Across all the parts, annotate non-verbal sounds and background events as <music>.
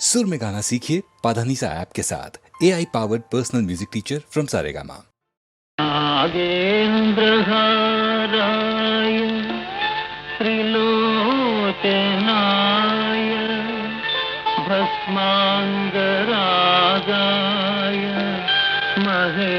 सुर में गाना सीखिए पाधानीसा ऐप के साथ। A I powered personal music teacher from Saregama नागेन्द्रहाराय त्रिलोचनाय भस्माङ्गरागाय महेश्वराय।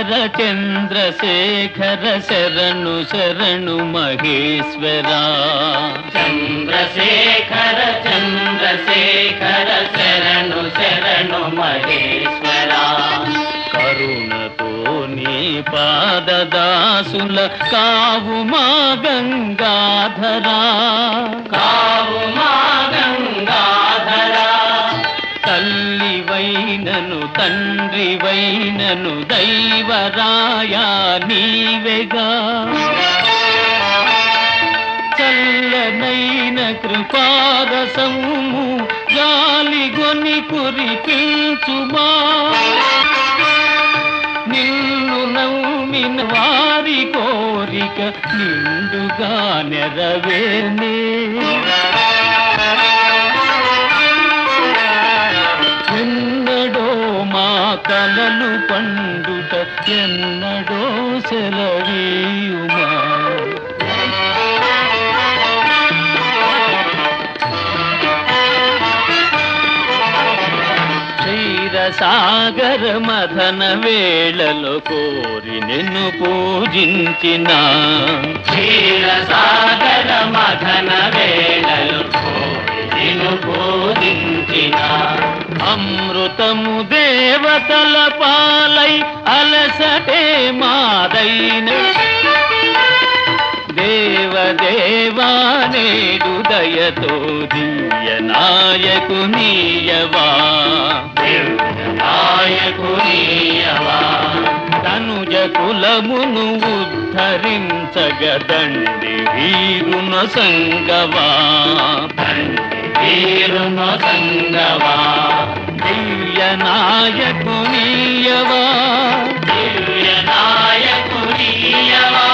చంద్రశేఖర చంద్రశేఖర శరణు శరణు మహేశ్వరా. చంద్రశేఖర చంద్రశేఖర శరణు శరణు మహేశ్వరా. కరుణతో నీ పాదదాసుల కావు మా గంగాధరా. కావు మా వైనను తండ్రి వైనను దైవరాయా నీవెగా. చల్లనైన కృపారసము గాలిగొని కురిపించుమా. నిన్ను నమ్మిన వారి కోరిక నిండుగా నెరవేర్నే కలలు పండుట ఎన్నడో సెలవీయుమా. క్షీరసాగర మథన వేళలో కోరి నిన్ను పూజించిన. క్షీరసాగర మథన వేళలో కోరి నిన్ను పూజించిన. అమృతము దేవతల పాలై అలసటే మాదైన. దేవదేవా నేడు దయతో దియ నాయకు నీయవా నాయకు నీయవా తనుజ కులమును ఉద్ధరించగదండి వీరున సంగవా. వీరున సంగవా. దివ్య నాయకునీయవా దివ్య నాయకునీయవా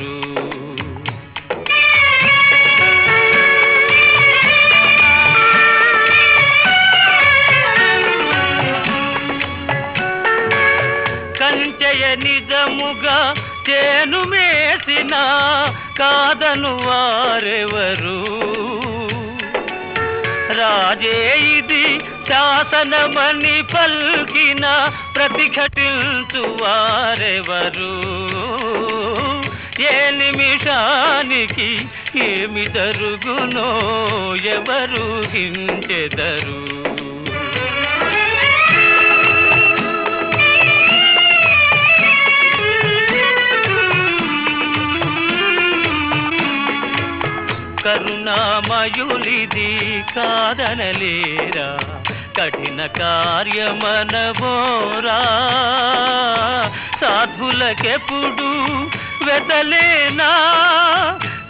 చేశారు. కంచెయ నిజముగా తేను మేసిన కాదను వారెవరు? రాజే ఇది శాసనమని పల్కిన ప్రతిఘటించు వారెవరు? ఏ నిమిషానికి ఏమి జరుగునో ఎవరు హించెదరు? కరుణామయులిది కాదనలేరా? కఠిన కార్యమనబోరా? సాధులకెప్పుడు వెతలేనా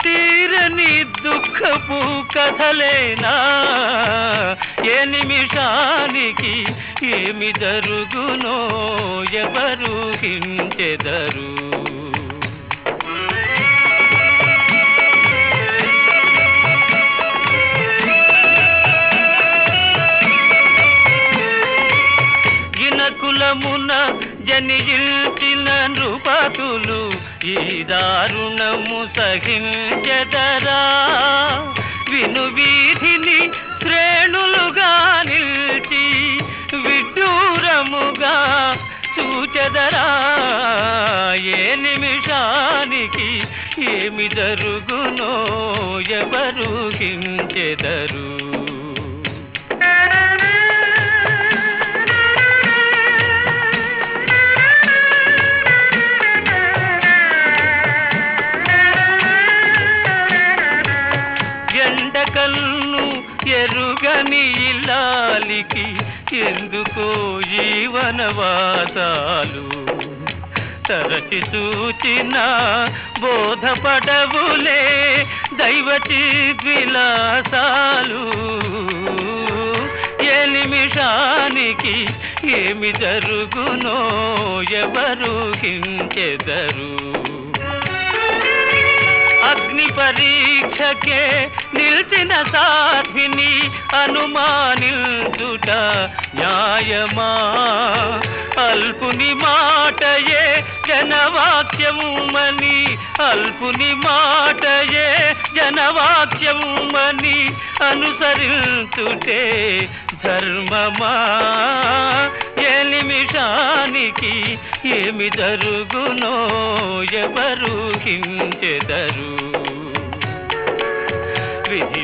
తీరని దుఃఖపు కథలేనా? ఏ నిమిషానికి ఏమి జరుగునో ఎవరు హించెదరు? గినకులమున జనిల్చిన నృపతులు ఈ దారుణము సహించెదరా. విను వీధిని శ్రేణులుగా నిలిచి విడ్డూరముగా చూచెదరా. ఏ నిమిషానికి ఏమి జరుగునో ఎవరు హించెదరు ఎందుకో ఈ వనవాసాలు తరచి చూచిన బోధపడవులే దైవతి విలాసాలు. ఏ నిమిషానికి ఏమి జరుగునో ఎవరు కించెదరు కే నిలిచిన సాధిని అనుమానించుట న్యాయమా? అల్పుని మాటయే జనవాక్యముమని అల్పుని మాటయే జనవాక్యముమని అనుసరించుటే ధర్మమా? ఏ నిమిషానికి ఏమి జరుగునో ఎవరు హించెదరు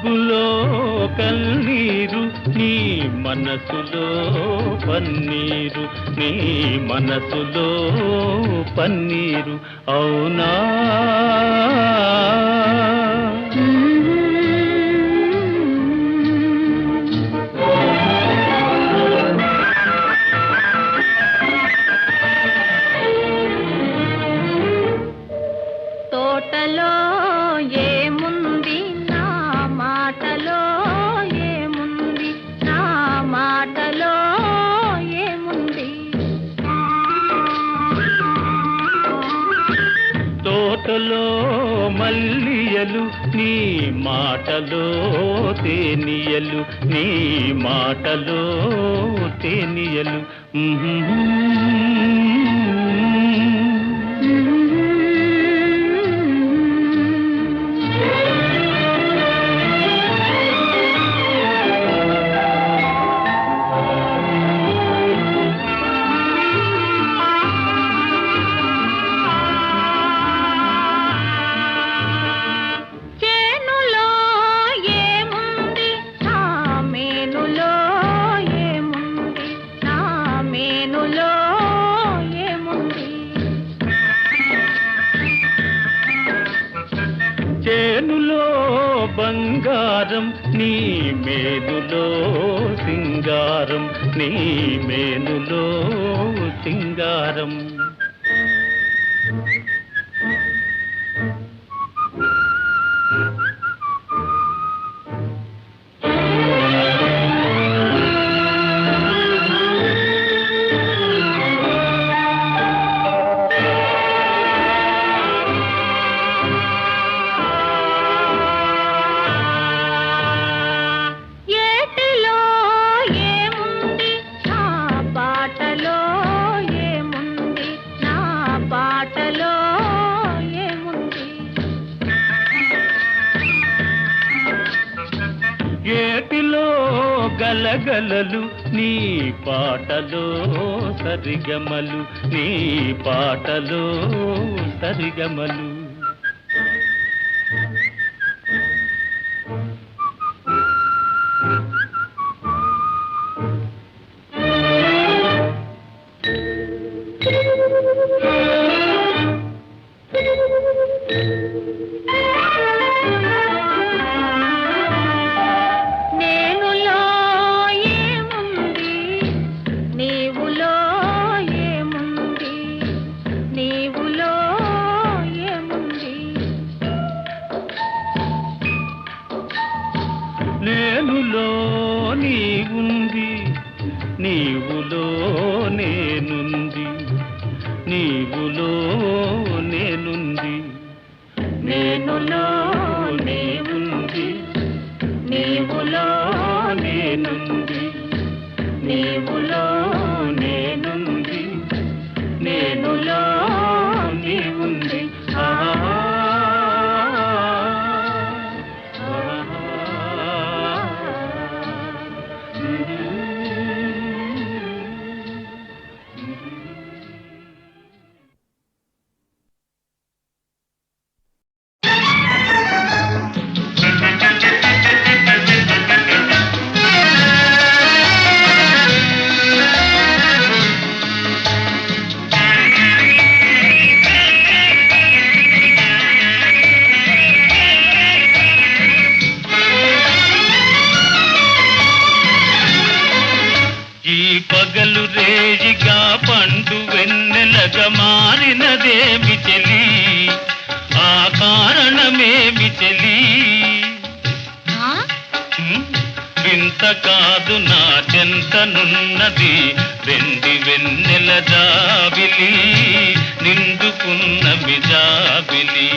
మబ్బులో కన్నీరు నీ మనసులో పన్నీరు నీ మనసులో పన్నీరు. అవునా? మల్లియలు నీ మాటలో తేనియలు నీ మాటలో తేనియలు నీ మేనులో సింగారం. నీ పాటలో సరిగమలు నీ పాటలో సరిగమలు. నీవులో నేనుంది. నీవులో నేనుంది. నేనులో పగలు రేజిగా పండు వెన్నెలగా మారినదేమి చెలి ఆ కారణమేమి చెలి? వింత కాదు నా చెంతనున్నది వెండి వెన్నెల జాబిలి నిండుకున్న మిజాబిలి.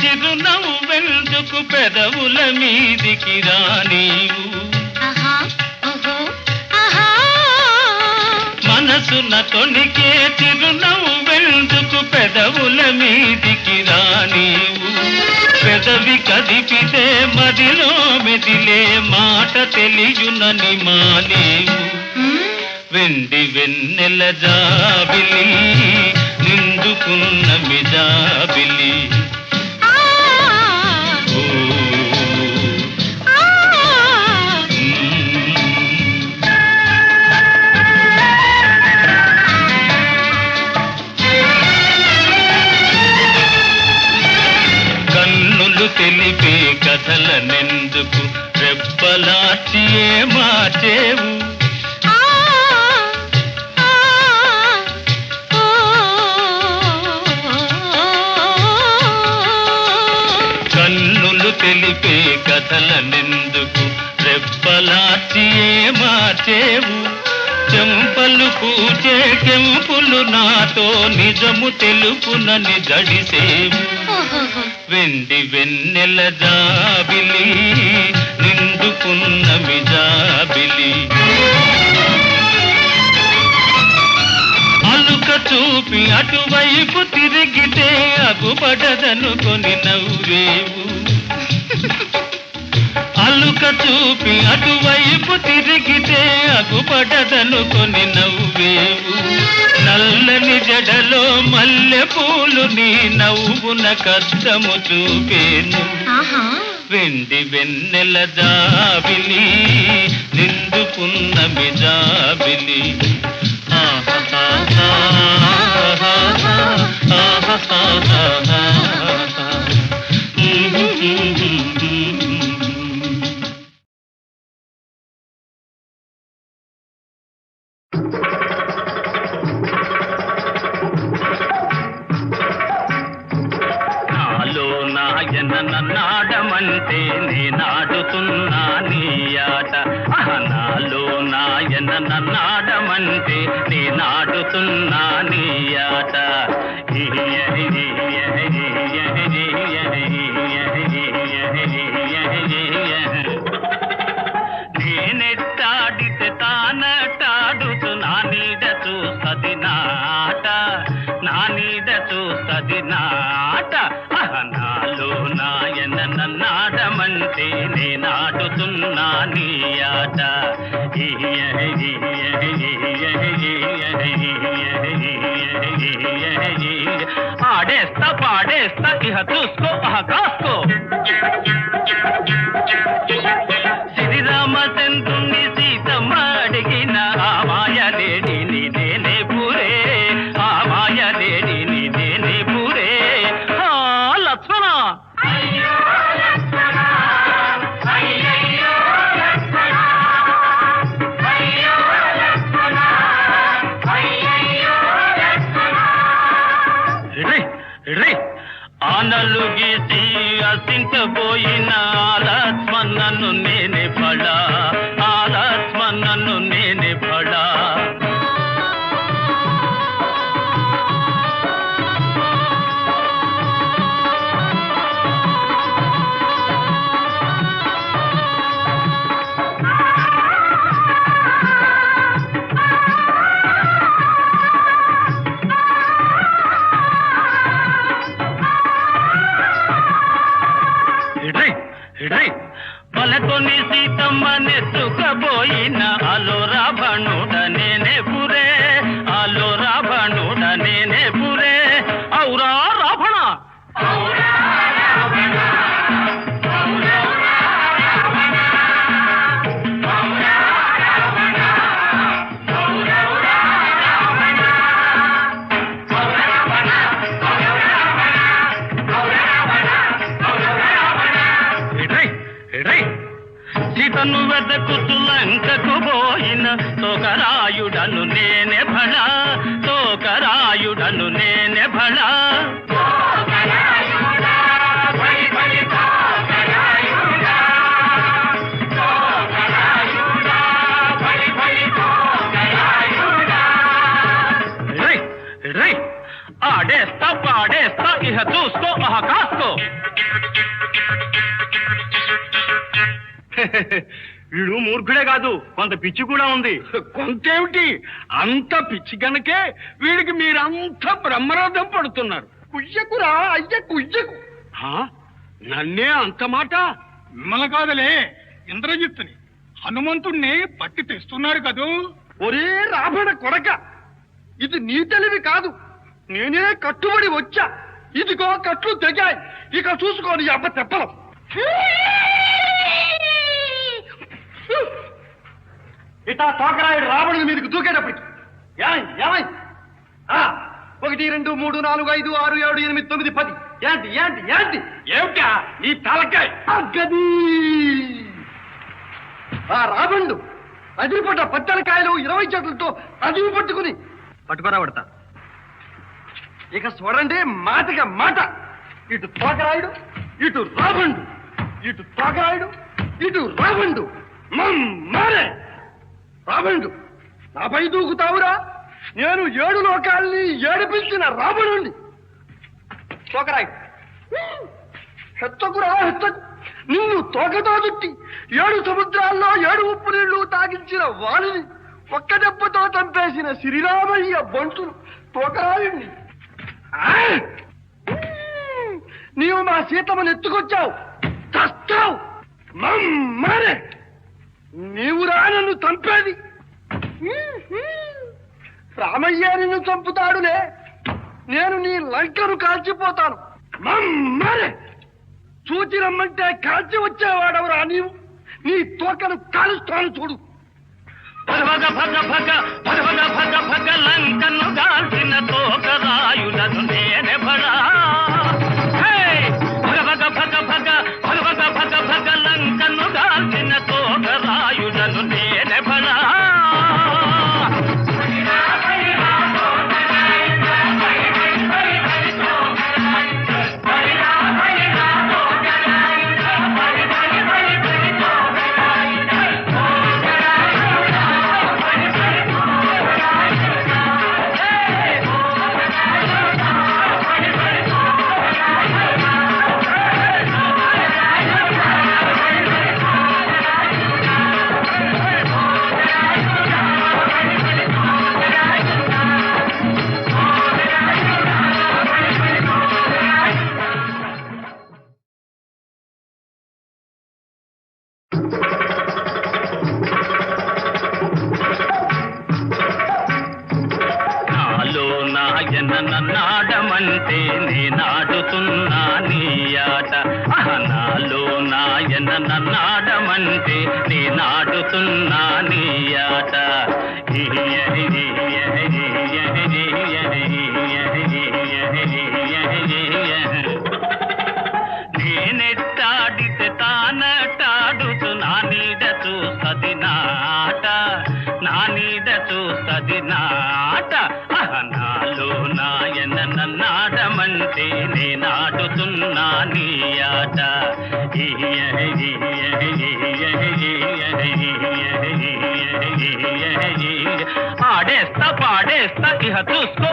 చిరునవ్వు వెందుకు పెదవుల మీదికి రానీవు. మనసున చిరునవ్వు వెందుకు పెదవుల మీదికి రానీవు పెదవి కదిపితే మదిలో మెదిలే మాట తెలియునని మానేవు? వెండి వెన్నెల జాబిలి ఆ. మ్మ్. కన్నులు తెలిపే కథలనెందుకు రెప్పలాచి ఏ మార్చేవు కథలనెందుకు రెప్పలాచి ఏ మార్చేవు? చెంపలు పూచే కెంపులు నాతో నిజము తెలుపునని జడిసేవు ఓహోహో. వెండి వెన్నెల జాబిలి నిండుకున్న మిజాబిలి. అలుక చూపి అటువైపు తిరిగితే అగుపడదనుకొని నవ్వేవు. <laughs> నాలుక చూపి అటువైపు తిరిగితే అగుపడదనుకొని నవ్వేవు. నల్లని జడలో మల్లె పూలు నీ నవ్వున కద్దము చూపేను. ఆహా. వెండి వెన్నెల జాబిలి నిండు పున్నమి జాబిలి నాలో చూసుకో అహ కాసుకో శ్రీరామచంద్రుని సీతమ్మ అడిగిన ఆ మాయ లేని నేనే పూరే. ఆ మాయ లేని నేనే పూరే. ఆ లక్ష్మణ. రే, రే. ఆనలు గీసి అసించబోయిన ఆలస్మన్నను నేనే పడా మూర్ఖుడే కాదు కొంత పిచ్చి కూడా ఉంది. కొంతేమిటి? అంత పిచ్చి గనకే వీడికి మీరంత బ్రహ్మరథం పడుతున్నారు. కుయ్యకురా అయ్య కుయ్యకు? నన్నే అంత మాట? మిమ్మల్ని కాదలే ఇంద్రజిత్తుని. హనుమంతుణ్ణి పట్టి తెస్తున్నారు కదూ? ఒరే రాబడ కొడక! ఇది నీ తెలివి కాదు. నేనే కట్టుబడి వచ్చా. ఇదిగో కట్లు తెగాయి. ఇక చూసుకోని అబ్బ తెప్పలం. ఇటా తోకరాయుడు రావణుని మీదకి దూకేటప్పటికి. ఏమై ఒకటి రెండు మూడు నాలుగు ఐదు ఆరు ఏడు ఎనిమిది తొమ్మిది పది. ఏంటి ఏంటి ఏంటి? ఏమిటా? నీ తలకాయ. అగ్గది! ఆ రావణుడు అదిరిపడ్డ పత్తలకాయలు ఇరవై చెట్లతో అదివి పట్టుకుని పట్టుకోరా పడతా. ఇక చూడండి మాటగా మాట. ఇటు తోకరాయుడు ఇటు రావణుడు ఇటు తోకరాయుడు ఇటు రావణుడు. మమ్మారే రావణుడు నాపై దూకుతావురా? నేను ఏడు లోకాల్ని ఏడిపించిన రావణుణ్ణి. తోకరాయుడు హెత్తకురా హెచ్చకు నిన్ను తోకతో చుట్టి ఏడు సముద్రాల్లో ఏడు ఉప్పు నీళ్ళు తాగించిన వాణిని ఒక్క దెబ్బతో చంపేసిన శ్రీరామయ్య బంటును తోకరాయుణ్ణి. ఆ! నీవు మా సీతమ్మను ఎత్తుకొచ్చావు. చస్తావు. మరే నీవురా నన్ను చంపేది. రామయ్య నిన్ను చంపుతాడులే. నేను నీ లంకను కాల్చిపోతాను. మరే చూచి రమ్మంటే కాల్చి వచ్చేవాడవరా నీవు? నీ తోకను కాలుస్తాను చూడు. భగ భగ భగ భగ భగ భగ లంకను గాల్చిన తోకరాయులను నేనే నన్నాడమంటే నేనాడుతున్నా నీ ఆట ఆడేస్తా పాడేస్తా ఇహ చూసుకో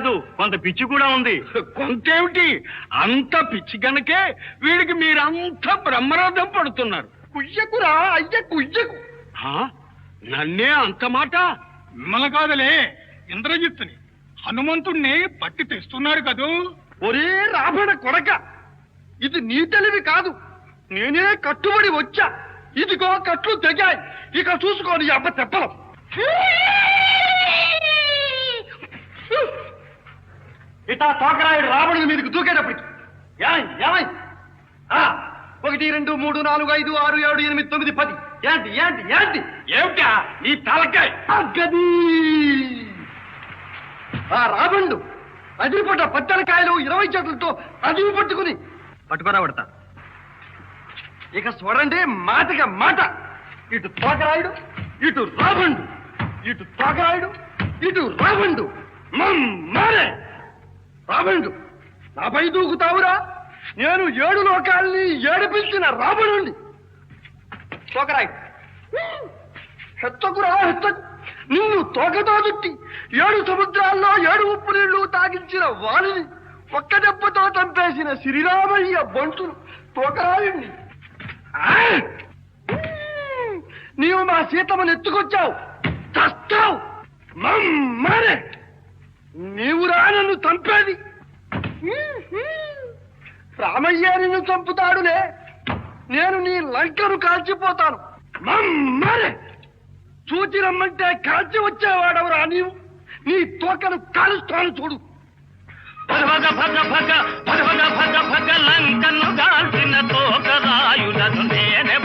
కాదు కొంత పిచ్చి కూడా ఉంది. కొంతేమిటి? అంత పిచ్చి గనకే వీడికి మీరంత బ్రహ్మరథం పడుతున్నారు. కుయ్యకురా అయ్య కుయ్యకు? నన్నే అంత మాట? మిమ్మల్ని కాదలే ఇంద్రజిత్తుని. హనుమంతుణ్ణి పట్టి తెస్తున్నారు కదూ? ఒరే రాబడ కొడక! ఇది నీ తెలివి కాదు. నేనే కట్టుబడి వచ్చా. ఇదిగో కట్లు తెగాయి. ఇక చూసుకోని అబ్బ తెప్పలం. ఇటా తోకరాయుడు రావణుని మీదకి దూకేటప్పటికి. ఏమై ఆ, ఒకటి రెండు మూడు నాలుగు ఐదు ఆరు ఏడు ఎనిమిది తొమ్మిది పది. ఏంటి ఏంటి ఏంటి? ఏమిటా ఈ తలకాయ? అగ్గది! ఆ రాబండు అదిరిపడ్డ పత్తెలకాయలు ఇరవై చెట్లతో అదివి పట్టుకుని పట్టుకురా పడతా ఇక చూడండి మాటగా మాట. ఇటు తోకరాయుడు ఇటు రాబండు ఇటు తోకరాయుడు ఇటు రాబండు మమ్మారే! రాబండు నాపై దూకుతావురా నేను ఏడు లోకాల్ని ఏడిపించిన రాబడుండి తోకరాయి హెత్తకురా హెత్తకు. నిన్ను తోకతో చుట్టి ఏడు సముద్రాల్లో ఏడు ఉప్పు నీళ్ళు తాగించిన వాణిని ఒక్క దెబ్బతో చంపేసిన శ్రీరామయ్య బంటును తోకరాయుణ్ణి. నీవు మా సీతమ్మను ఎత్తుకొచ్చావు. చస్తావు. మమ్మారే నీవురా నన్ను చంపేది. రామయ్య నిన్ను చంపుతాడులే. నేను నీ లంకను కాల్చిపోతాను. మమ్మారే చూచి రమ్మంటే కాల్చి వచ్చేవాడవరా నీవు? నీ తోకను కాలుస్తాను చూడు. భగ భగ భగ భగ భగ భగ లంకను గాల్చిన తోకరాయులను నేనే